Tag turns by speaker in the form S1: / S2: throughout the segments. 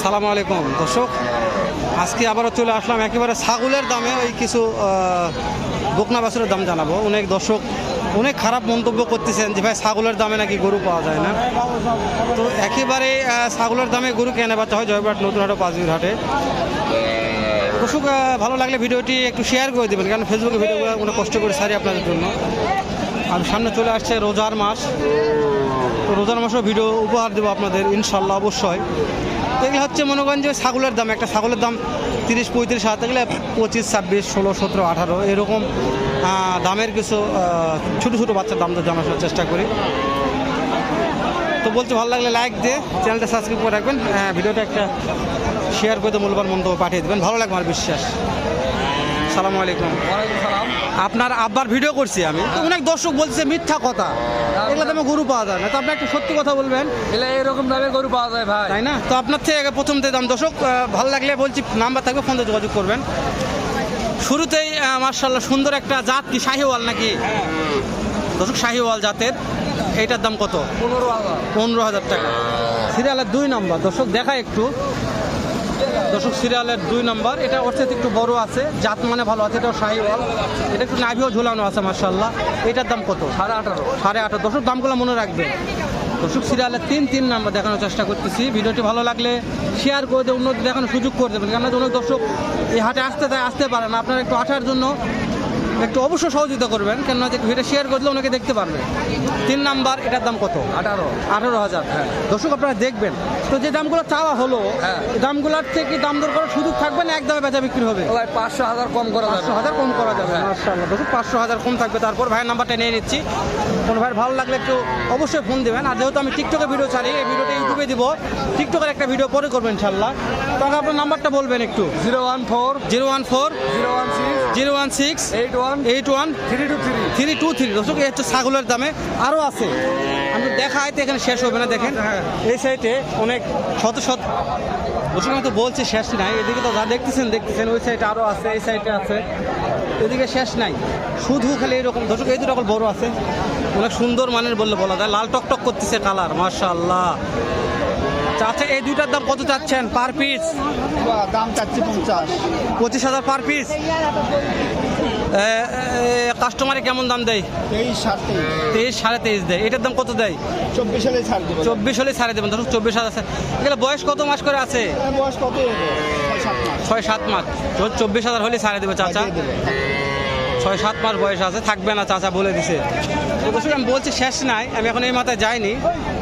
S1: আসসালামু আলাইকুম। দর্শক, আজকে আবারও চলে আসলাম একেবারে ছাগলের দামে ওই কিছু বকনা বাছুরের দাম জানাব। অনেক দর্শক অনেক খারাপ মন্তব্য করতেছেন যে, ভাই, ছাগলের দামে নাকি গরু পাওয়া যায় না? তো একেবারে ছাগলের দামে গরু কেনা বাচ্চা হয় জয়বাট নতুন হাটে পাঁচবির হাটে দর্শক ভালো লাগলে ভিডিওটি একটু শেয়ার করে দেবেন, কারণ ফেসবুকে ভিডিওগুলো অনেক কষ্ট করে সারি আপনাদের জন্য। আর সামনে চলে আসছে রোজার মাস। রোজার মাসেও ভিডিও উপহার দেবো আপনাদের, ইনশাল্লাহ, অবশ্যই। তো এগুলো হচ্ছে মনে করেন যে ছাগলের দাম, একটা ছাগলের দাম তিরিশ, পঁয়ত্রিশ হাজার এগুলো পঁচিশ, ছাব্বিশ, ষোলো, সতেরো, আঠারো, এরকম দামের কিছু ছোটো ছোটো বাচ্চার দাম তো জানার চেষ্টা করি। তো বলছি, ভালো লাগলে লাইক দিয়ে চ্যানেলটা সাবস্ক্রাইব করে রাখবেন। ভিডিওটা একটা শেয়ার করে মূল্যবান মন্তব্য পাঠিয়ে দেবেন। ভালো লাগবে আমার বিশ্বাস। সালামু আলাইকুম। আপনার আব্বার ভিডিও করছি আমি। তো অনেক দর্শক বলছে মিথ্যা কথা। এগুলো দামে গরু পাওয়া যায় না। তো আপনি একটু সত্যি কথা বলবেন।
S2: এলে এরকম দামে গরু পাওয়া যায় ভাই।
S1: তাই না? তো আপনার থেকে আগে প্রথম থেকে দাম দর্শক ভালো লাগলে বলছি নাম্বার থাকবে ফোন যোগাযোগ করবেন। শুরুতেই মার্শাল্লাহ সুন্দর একটা জাত কি? শাহিওয়াল নাকি? দর্শক শাহিওয়াল জাতের। এইটার দাম কত?
S2: পনেরো হাজার।
S1: পনেরো হাজার টাকা। সিরিয়ালের দুই নম্বর। দর্শক দেখা একটু। দর্শক সিরিয়ালের দুই নম্বর। এটা ওর সাথে একটু বড় আছে জাত মানে ভালো আছে এটা এটাও শাহিওয়াল। এটা একটু নাভিও ঝোলানো আছে মার্শাল্লাহ এটার দাম কত?
S2: সাড়ে আঠারো।
S1: সাড়ে আঠারো। দর্শক দামগুলো মনে রাখবে দর্শক সিরিয়ালের তিন তিন নাম্বার দেখানোর চেষ্টা করতেছি। ভিডিওটি ভালো লাগলে শেয়ার করে দিয়ে উন্নতি দেখানোর সুযোগ করে দেবেন। কেননা অনেক দর্শক এই হাটে আসতে তাই আসতে পারে না। আপনারা একটু আসার জন্য একটু অবশ্যই সহযোগিতা করবেন কেননা যে ভিডিও শেয়ার করলে ওনাকে দেখতে পারবে। তিন নাম্বার এটার দাম কত?
S2: আঠারো।
S1: আঠারো হাজার দর্শক আপনারা দেখবেন। তো যে দামগুলো চাওয়া হলো
S2: হ্যাঁ।
S1: দামগুলোর থেকে দাম দর করার সুযোগ থাকবে না একদমে বেচা বিক্রি হবে?
S2: পাঁচশো হাজার কম করা
S1: পাঁচশো হাজার কম করা যাবে।
S2: হ্যাঁ।
S1: মার্শাল্লাহ দেখুন পাঁচশো হাজার কম থাকবে। তারপর ভাইয়ের নাম্বারটা নিয়ে নিচ্ছি। কোনো ভাইয়ের ভালো লাগলে একটু অবশ্যই ফোন দেবেন। আর যেহেতু আমি টিকটকে ভিডিও ছাড়ি এই ভিডিওটা ইউটিউবে দিব। টিকটকের একটা ভিডিও পরে করবেন ইনশাল্লাহ তখন আপনার নাম্বারটা বলবেন একটু।
S2: Zero one four
S1: zero one four
S2: zero one six
S1: zero one six
S2: eight one
S1: eight one
S2: three two three.
S1: Three two three. দর্শক হচ্ছে ছাগলের দামে আরও আছে। আমি দেখাই তো এখানে শেষ হবে না দেখেন। এই সাইডে অনেক শত শত দর্শক আমি তো বলছি শেষ নাই। এদিকে তো যা দেখতেছেন দেখতেছেন ওই সাইডে আরও আছে এই সাইডে আছে। এদিকে শেষ নাই। শুধু খালি এরকম দর্শক এই দুটো বড় আছে। অনেক সুন্দর মানের বললে বলা যায়। লাল টকটক করতেছে কালার মার্শাল্লাহ চাচা এই দুইটার দাম কত চাচ্ছেন পার পিস
S3: দাম চাচ্ছি পঞ্চাশ।
S1: পঁচিশ হাজার পার পিস কাস্টমারে কেমন দাম দেয়?
S3: তেইশ
S1: সাড়ে তেইশ। দেয়। এটার দাম কত দেয়?
S3: চব্বিশ ছাড়
S1: চব্বিশ হলে ছাড়ে দেবেন ধরুন চব্বিশ হাজার এগুলো বয়স কত মাস করে আছে?
S3: বয়স কত ছয় সাত মাস।
S1: চব্বিশ হাজার হলে ছাড়ে দেবে চাচা। ছয় সাত মাস বয়স আছে। থাকবে না চাচা বলে দিছে। আমি বলছি শেষ নাই। আমি এখন এই মাথায় যাইনি।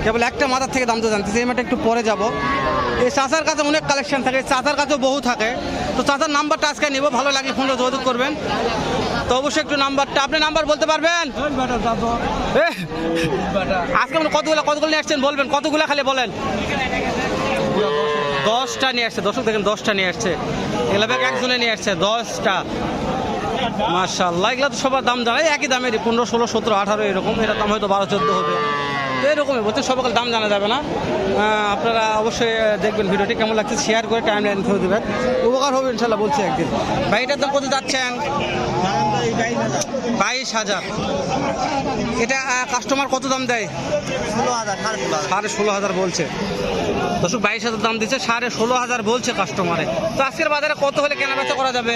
S1: কেবল একটা মাথার থেকে দাম তো জানতেছি এই মাঠে একটু পরে যাব। এই চাচার কাছে অনেক কালেকশন থাকে চাচার কাছেও বহু থাকে। তো চাচার নাম্বারটা আজকে নিব ভালো লাগলে ফোনে যোগাযোগ করবেন। তো অবশ্যই একটু নাম্বারটা আপনি নাম্বার বলতে পারবেন? এ, আজকে মানে কতগুলো কতগুলো নিয়ে আসছেন বলবেন কতগুলো খালি বলেন? দশটা নিয়ে আসছে দর্শক দেখেন দশটা নিয়ে আসছে। এগুলো একজনে নিয়ে আসছে দশটা। মার্শাল্লাহ এগুলো তো সবার দাম জানাই একই দামেরই পনেরো ষোলো সতেরো আঠারো এরকম এটার দাম হয়তো বারো চোদ্দ হবে। তো এরকমই বলছে সবাইকার দাম জানা যাবে না। আপনারা অবশ্যই দেখবেন ভিডিওটি কেমন লাগছে শেয়ার করে টাইম লাইন করে দেবেন। উপকার হবে ইনশাল্লাহ বলছি একদিন। ভাই এটার দাম কত যাচ্ছেন? বাইশ হাজার। এটা কাস্টমার কত দাম দেয়?
S3: ষোলো হাজার সাড়ে ষোলো হাজার
S1: সাড়ে ষোলো হাজার বলছে। দর্শক বাইশ হাজার দাম দিচ্ছে সাড়ে ষোলো হাজার বলছে কাস্টমারে তো আজকের বাজারে কত হলে কেনা বেচা করা যাবে?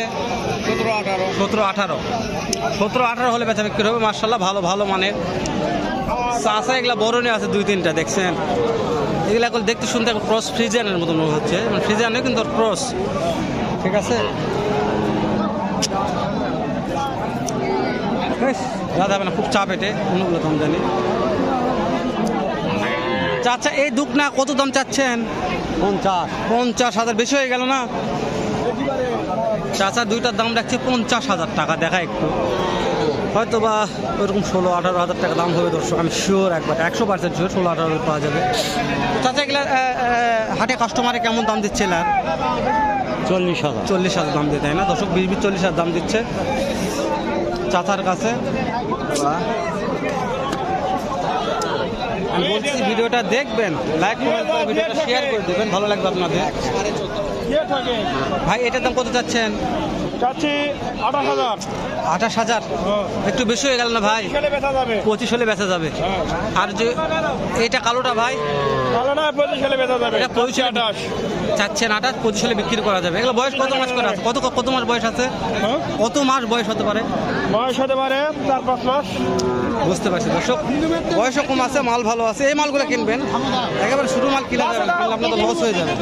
S3: সতেরো আঠারো।
S1: সতেরো আঠারো। সতেরো আঠারো হলে বেচা বিক্রি হবে মার্শাল্লাহ ভালো ভালো মানে চাষা এগুলা বড় নিয়ে আছে দুই তিনটা দেখছেন? এগুলা এখন দেখতে শুনতে এখন ক্রস ফ্রিজিয়ানের মতো মনে হচ্ছে। মানে ফ্রিজিয়ান কিন্তু ক্রস ঠিক আছে? বেশ, যা যাবে না খুব চাপ এটে অন্যগুলো দাম জানি। চাচা এই দুখ না কত দাম চাচ্ছেন?
S3: পঞ্চাশ।
S1: পঞ্চাশ হাজার বেশি হয়ে গেল না? চাচা দুইটার দাম রাখছে পঞ্চাশ হাজার টাকা দেখা একটু। হয়তো বা ওইরকম ষোলো আঠারো হাজার টাকা দাম হবে দর্শক আমি শিওর একবার একশো পার্সেন্ট শিওর ষোলো আঠারো পাওয়া যাবে। চাচা এগুলা হাটে কাস্টমারে কেমন দাম দিচ্ছে এলার
S3: চল্লিশ হাজার।
S1: চল্লিশ হাজার দাম দিতে তাই না? দর্শক বিশ বিশ চল্লিশ হাজার দাম দিচ্ছে। চাচার কাছে। আমি বলছি ভিডিওটা দেখবেন লাইক করে ভিডিওটা শেয়ার করে দেবেন ভালো লাগবে আপনাদের। ভাই এটার দাম কত চাচ্ছেন?
S4: চাচ্ছি আঠাশ হাজার।
S1: আঠাশ হাজার? একটু বেশি হয়ে গেল না ভাই?
S4: যাবে।
S1: পঁচিশ হলে বেচা যাবে। আর যে এটা কালোটা ভাই?
S4: যাবে। আঠাশ।
S1: চাচ্ছেন আঠাশ পঁচিশ হলে বিক্রি করা যাবে। এগুলো বয়স কত মাস করে আছে? কত কত মাস বয়স আছে?
S4: হ্যাঁ।
S1: কত মাস বয়স হতে পারে?
S4: বয়স হতে পারে চার পাঁচ মাস।
S1: বুঝতে পারছি। দর্শক বয়সও কম আছে মাল ভালো আছে। এই মালগুলো কিনবেন। একেবারে শুরু মাল কিনে আপনার তো লস হয়ে যাবে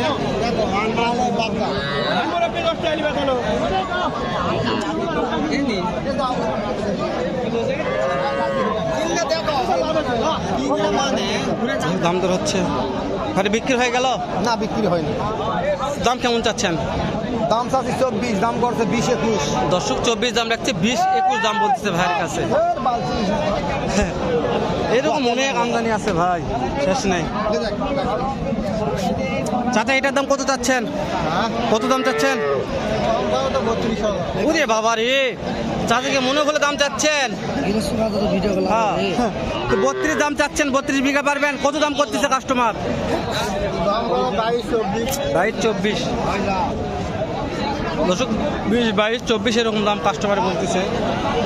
S4: আপনি দশটা আলি বেচালো
S1: দাম দর হচ্ছে। ঘরে বিক্রি হয়ে গেল?
S3: না বিক্রি হয়নি।
S1: দাম কেমন চাচ্ছেন?
S3: দাম চাচ্ছি চব্বিশ দাম করছে বিশ একুশ।
S1: দর্শক চব্বিশ দাম রাখছে বিশ একুশ দাম বলতেছে ভাইয়ের কাছে। এরকম অনেক আমদানি আছে ভাই শেষ নেই। চাচা এটার দাম কত চাচ্ছেন? কত দাম চাচ্ছেন? ওরে বাবা রে চাচাকে মনে হলে দাম চাচ্ছেন? হ্যাঁ। তো বত্রিশ দাম চাচ্ছেন বত্রিশ বিঘা পারবেন। কত দাম করতেছে কাস্টমার বাইশ চব্বিশ। দশক বিশ বাইশ চব্বিশ এরকম দাম কাস্টমার বলতেছে।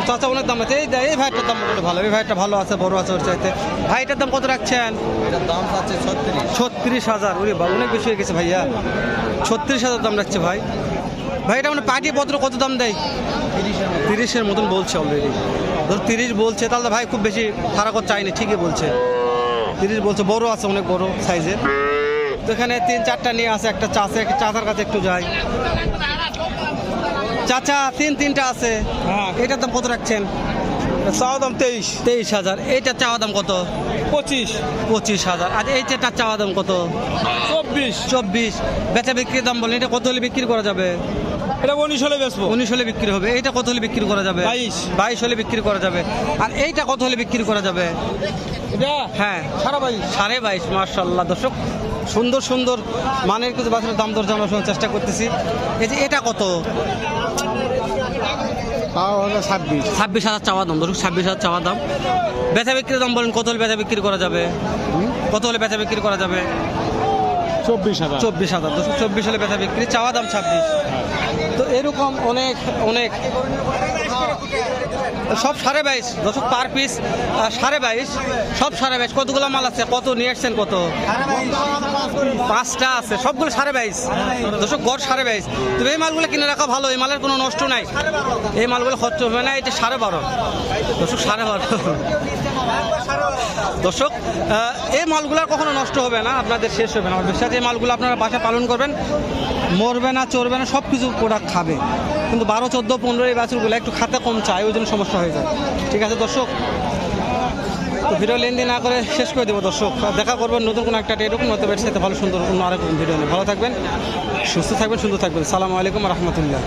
S1: চাচা অনেক দাম আছে। এই এই ভাইটার দাম মোটামুটি ভালো এই ভাইটা ভালো আছে বড় আছে ওর চাইতে। ভাইটার দাম কত রাখছেন?
S3: দাম চাচ্ছে ছত্রিশ।
S1: ছত্রিশ হাজার। ওরে অনেক বেশি হয়ে গেছে ভাইয়া। ছত্রিশ হাজার দাম রাখছে ভাই। ভাই এটা মানে পার্টি পত্র কত দাম দেয়? তিরিশের মতন বলছে অলরেডি ধর তিরিশ বলছে তাহলে ভাই খুব বেশি ফারাক চাইনি ঠিকই বলছে। তিরিশ বলছে বড় আছে অনেক বড় সাইজের। তো এখানে তিন চারটা নিয়ে আছে একটা চাষে চাচার কাছে একটু যাই। চাচা তিন তিনটা আছে।
S4: হ্যাঁ।
S1: এটার দাম কত রাখছেন?
S4: চাওয়া দাম তেইশ।
S1: তেইশ হাজার। এইটার চাওয়া দাম কত?
S4: পঁচিশ।
S1: পঁচিশ হাজার। আর এইটার চাওয়া দাম কত?
S4: চব্বিশ।
S1: চব্বিশ। বেচা বিক্রির দাম বলেন এটা কত হলে বিক্রি করা যাবে?
S4: এটা উনিশ হলে বেচবো।
S1: উনিশ হলে বিক্রি হবে। এইটা কত হলে বিক্রি করা যাবে?
S4: বাইশ।
S1: বাইশ হলে বিক্রি করা যাবে। আর এইটা কত হলে বিক্রি করা যাবে?
S4: এটা?
S1: হ্যাঁ।
S4: সারা বাইশ।
S1: সাড়ে বাইশ মার্শাল্লাহ দর্শক সুন্দর সুন্দর মানের কিছু বাছুরের দাম দর জানার সময় চেষ্টা করতেছি। এই যে এটা কত?
S3: ছাব্বিশ।
S1: ছাব্বিশ হাজার চাওয়া দাম। দর্শক ছাব্বিশ হাজার চাওয়া দাম। বেচা বিক্রির দাম বলেন কত হলে বেচা বিক্রি করা যাবে? কত হলে বেচা বিক্রি করা যাবে?
S4: চব্বিশ হাজার।
S1: চব্বিশ হাজার। দর্শক চব্বিশ হলে বেচা বিক্রি। চাওয়া দাম ছাব্বিশ। তো এরকম অনেক অনেক সব সাড়ে বাইশ, দর্শক পার পিস সাড়ে বাইশ, সব সাড়ে বাইশ। কতগুলো মাল আছে? কত নিয়ে আসছেন কত? পাঁচটা আছে, সবগুলো সাড়ে বাইশ। দর্শক, গড় সাড়ে বাইশ। তবে এই মালগুলো কিনে রাখা ভালো, এই মালের কোনো নষ্ট নাই। এই মালগুলো খরচ হবে না এটা সাড়ে বারো। দর্শক, সাড়ে বারো। দর্শক এই মালগুলো কখনো নষ্ট হবে না, আপনাদের শেষ হবে না। বিশ্বাস এই মালগুলো আপনারা বাসা পালন করবেন, মরবে না, চড়বে না সব কিছু প্রোডাক্ট খাবে। কিন্তু বারো, চোদ্দ, পনেরো এই বাছুরগুলো একটু খাতে কম চায়, ওই জন্য সমস্যা হয়ে যায়। ঠিক আছে দর্শক? তো ভিডিও লেনদেন না করে শেষ করে দেবো দর্শক। দেখা করবেন নতুন কোনো একটা এরকম, নতুন সাথে ভালো সুন্দর অন্য আরেক ভিডিও নিয়ে। ভালো থাকবেন, সুস্থ থাকবেন, সুন্দর থাকবেন। সালামু আলাইকুম রহমতুল্লাহ।